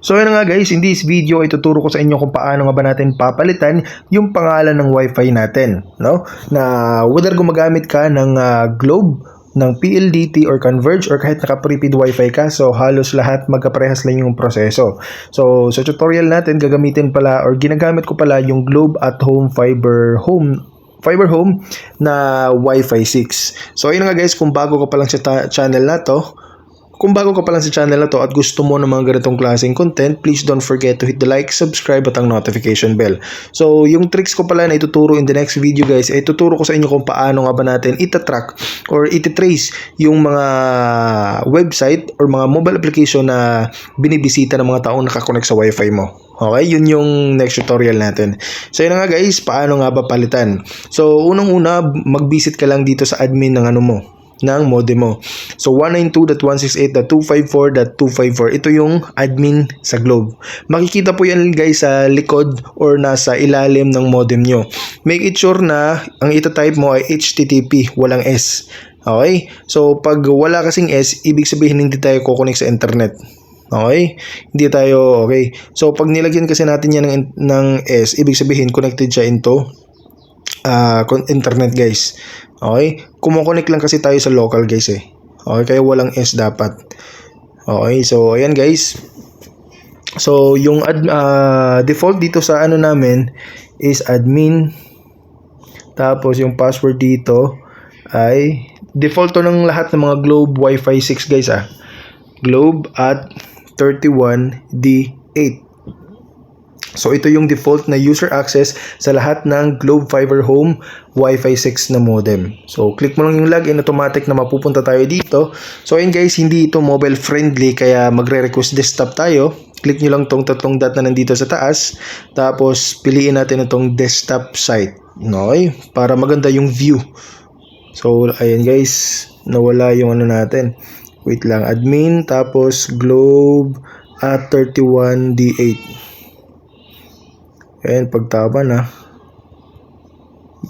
So yun nga guys, in this video ay tuturo ko sa inyo kung paano nga ba natin papalitan yung pangalan ng wifi natin. No? Na whether gumagamit ka ng ah, Globe, ng PLDT or Converge or kahit naka-prepaid wifi ka, so halos lahat magkaparehas lang yung proseso. So sa tutorial natin, gagamitin pala or ginagamit ko pala yung Globe at Home Fiber Home Fiber Home na Wi-Fi 6. So ayun nga guys, kung bago ka pa lang sa channel na to, kung bago ka pa lang sa channel na to at gusto mo ng mga ganitong klaseng content, please don't forget to hit the like, subscribe at ang notification bell. So, yung tricks ko pala na ituturo in the next video guys, ay tuturo ko sa inyo kung paano nga ba natin itatrack or ititrace yung mga website or mga mobile application na binibisita ng mga taong nakakonect sa wifi mo. Okay, yun yung next tutorial natin. So yun na nga guys, paano nga ba palitan? So unang-una, mag-visit ka lang dito sa admin ng ano mo, ng modem mo. So 192.168.254.254 ito yung admin sa Globe. Makikita po yan guys sa likod or nasa ilalim ng modem nyo. Make it sure na ang ita-type mo ay HTTP, walang S. Okay? So pag wala kasing S, ibig sabihin hindi tayo kukonek sa internet. Okay? Hindi tayo okay. So pag nilagyan kasi natin yan ng, ng S, ibig sabihin connected siya into con- internet guys. Okay? Kumukonek lang kasi tayo sa local guys eh. Okay? Kaya walang S dapat. Okay? So ayan guys. So yung ad, ah, default dito sa ano namin is admin. Tapos yung password dito ay default to ng lahat ng mga Globe Wi-Fi 6 guys ah. Globe at 31D8. So ito yung default na user access sa lahat ng Globe Fiber Home Wi-Fi 6 na modem. So click mo lang yung login, automatic na mapupunta tayo dito. So ayun guys, hindi ito mobile friendly kaya magre-request desktop tayo. Click nyo lang tong tatlong dot na nandito sa taas. Tapos piliin natin itong desktop site. Okay? Para maganda yung view. So ayun guys, nawala yung ano natin. Wait lang, admin tapos globe at 31D8. Ayan, pagtama na.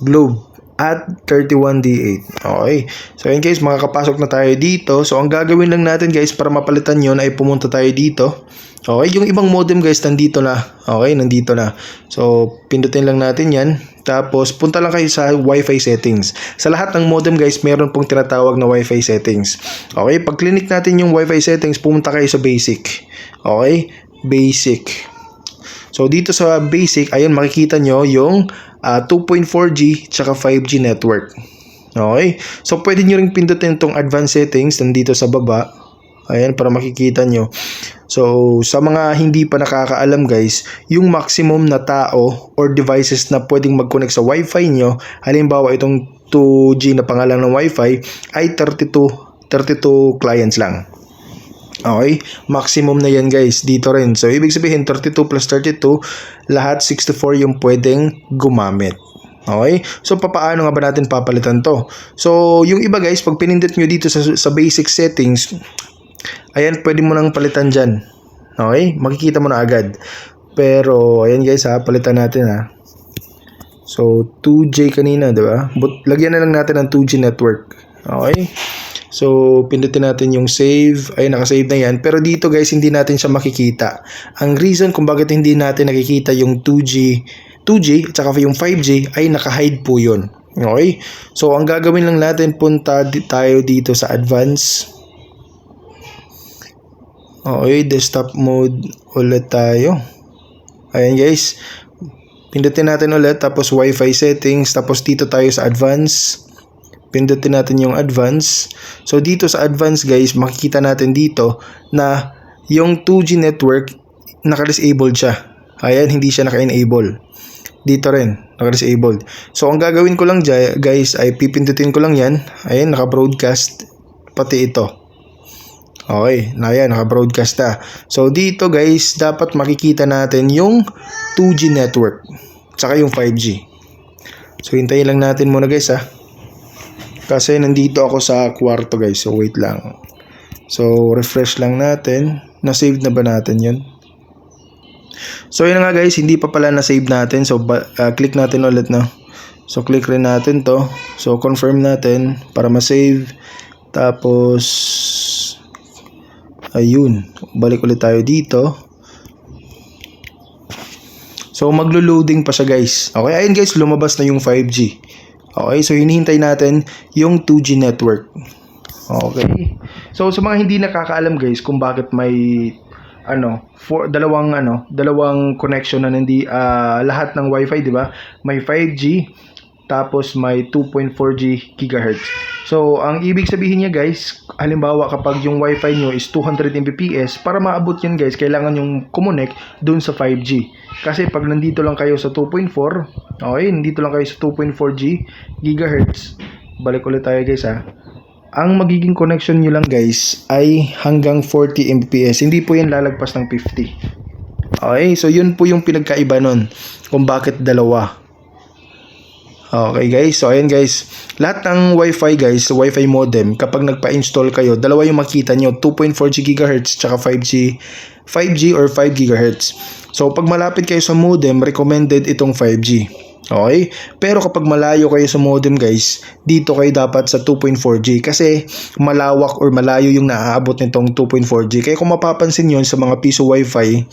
Globe at 31D8. Okay. So, in case makakapasok na tayo dito. So, ang gagawin lang natin guys para mapalitan yon ay pumunta tayo dito. Okay. Yung ibang modem guys, nandito na. Okay, nandito na. So, pindutin lang natin yan. Tapos, punta lang kayo sa Wi-Fi settings. Sa lahat ng modem guys, meron pong tinatawag na Wi-Fi settings. Okay. Pag clinic natin yung Wi-Fi settings, pumunta kayo sa basic. Okay. Basic. So dito sa basic, ayun makikita nyo yung ah, 2.4G tsaka 5G network. Okay? So pwede nyo ring pindutin itong advanced settings nandito sa baba. Ayan, para makikita nyo. So, sa mga hindi pa nakakaalam guys, yung maximum na tao or devices na pwedeng mag-connect sa Wi-Fi nyo, halimbawa itong 2G na pangalan ng Wi-Fi, ay 32, 32 clients lang. Okay? Maximum na yan guys. Dito rin. So, ibig sabihin 32 plus 32, lahat 64 yung pwedeng gumamit. Okay? So, papaano nga ba natin papalitan to? So, yung iba guys, pag pinindot nyo dito sa, sa basic settings, ayan, pwede mo nang palitan dyan. Okay? Makikita mo na agad. Pero, ayan guys ha, palitan natin ha. So, 2J kanina, di ba? But, lagyan na lang natin ng 2G network. Okay? So, pindutin natin yung save. Ay, nakasave na yan. Pero dito guys, hindi natin siya makikita. Ang reason kung bakit hindi natin nakikita yung 2G, 2G at saka yung 5G ay naka-hide po yun. Okay? So, ang gagawin lang natin, punta tayo dito sa advance. Okay, desktop mode ulit tayo. Ayan guys. Pindutin natin ulit, tapos Wi-Fi settings, tapos dito tayo sa advance pindutin natin yung advance. So dito sa advance guys, makikita natin dito na yung 2G network naka-disabled siya. Ayan, hindi siya naka-enable. Dito rin, naka-disabled. So ang gagawin ko lang guys ay pipindutin ko lang yan. Ayan, naka-broadcast pati ito. Okay, na yan, naka-broadcast na. So dito guys, dapat makikita natin yung 2G network. Tsaka yung 5G. So hintayin lang natin muna guys ha. Kasi nandito ako sa kwarto guys. So wait lang. So refresh lang natin. Na-save na ba natin yun? So yun nga guys. Hindi pa pala na-save natin. So ah, click natin ulit na. So click rin natin to. So confirm natin para ma-save. Tapos ayun. Balik ulit tayo dito. So maglo-loading pa siya guys. Okay, ayun guys, lumabas na yung 5G. Okay, so hinihintay natin yung 2G network. Okay. So sa mga hindi nakakaalam guys kung bakit may ano, for dalawang ano, dalawang connection na hindi ah, lahat ng Wi-Fi, 'di ba? May 5G tapos may 2.4G gigahertz. So, ang ibig sabihin niya guys, halimbawa kapag yung Wi-Fi nyo is 200 Mbps, para maabot yun guys, kailangan yung connect dun sa 5G. Kasi pag nandito lang kayo sa 2.4, okay, nandito lang kayo sa 2.4G gigahertz, balik ulit tayo guys ha. Ang magiging connection nyo lang guys ay hanggang 40 Mbps. Hindi po yan lalagpas ng 50. Okay, so yun po yung pinagkaiba nun kung bakit dalawa. Okay guys, so ayan guys, lahat ng Wi-Fi guys, Wi-Fi modem, kapag nagpa-install kayo, dalawa yung makita nyo, 2.4 GHz tsaka 5G, 5G or 5 GHz. So pag malapit kayo sa modem, recommended itong 5G. Okay? Pero kapag malayo kayo sa modem guys, dito kayo dapat sa 2.4G kasi malawak or malayo yung naaabot nitong 2.4G. Kaya kung mapapansin yon sa mga piso Wi-Fi,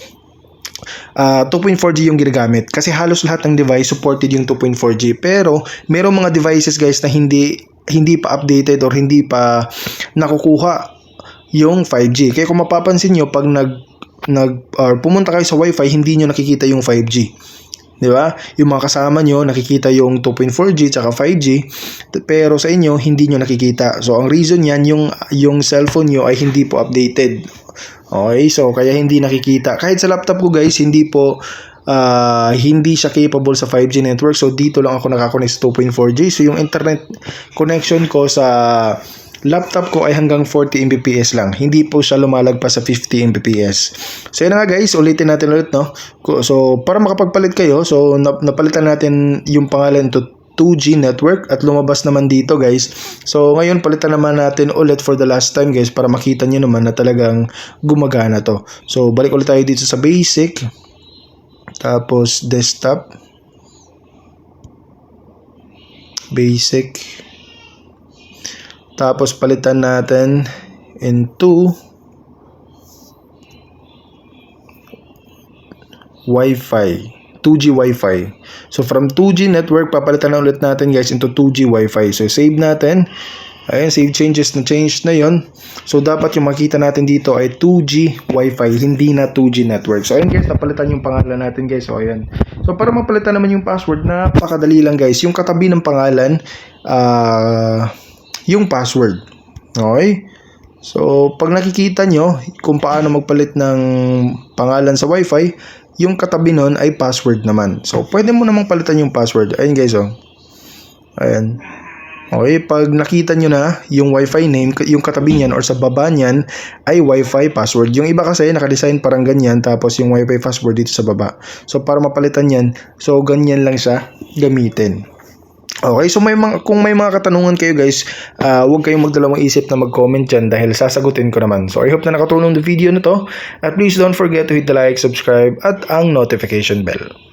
Ah, 2.4G yung ginagamit kasi halos lahat ng device supported yung 2.4G pero merong mga devices guys na hindi hindi pa updated or hindi pa nakukuha yung 5G. Kaya kung mapapansin nyo pag nag nag or pumunta kayo sa Wi-Fi hindi nyo nakikita yung 5G. 'Di ba? Yung mga kasama nyo nakikita yung 2.4G tsaka 5G pero sa inyo hindi nyo nakikita. So ang reason yan yung yung cellphone nyo ay hindi po updated. Okay, so kaya hindi nakikita. Kahit sa laptop ko guys, hindi po ah, hindi siya capable sa 5G network. So dito lang ako nakakonect sa 2.4G. So yung internet connection ko sa laptop ko ay hanggang 40 Mbps lang. Hindi po siya lumalagpas sa 50 Mbps. So yun nga guys, ulitin natin ulit no. So para makapagpalit kayo, so nap- napalitan natin yung pangalan to 2G network at lumabas naman dito guys. So ngayon palitan naman natin ulit for the last time guys para makita nyo naman na talagang gumagana to. So balik ulit tayo dito sa basic. Tapos desktop. Basic. Tapos palitan natin into Wi-Fi. 2G Wi-Fi. So from 2G network, papalitan na ulit natin guys into 2G Wi-Fi. So save natin. Ayan, save changes na change na yon. So dapat yung makita natin dito ay 2G Wi-Fi, hindi na 2G network. So ayan guys, napalitan yung pangalan natin guys. So ayan. So para mapalitan naman yung password, napakadali lang guys. Yung katabi ng pangalan, ah, yung password. Okay? So, pag nakikita nyo kung paano magpalit ng pangalan sa Wi-Fi, yung katabi nun ay password naman. So, pwede mo namang palitan yung password. Ayun guys, oh. Ayan. Okay, pag nakita nyo na yung Wi-Fi name, yung katabi niyan or sa baba niyan ay Wi-Fi password. Yung iba kasi nakadesign parang ganyan tapos yung Wi-Fi password dito sa baba. So para mapalitan yan, so ganyan lang siya gamitin. Okay, so may mga, kung may mga katanungan kayo guys, ah, huwag kayong magdalawang isip na mag-comment dyan dahil sasagutin ko naman. So I hope na nakatulong the video na to. At please don't forget to hit the like, subscribe at ang notification bell.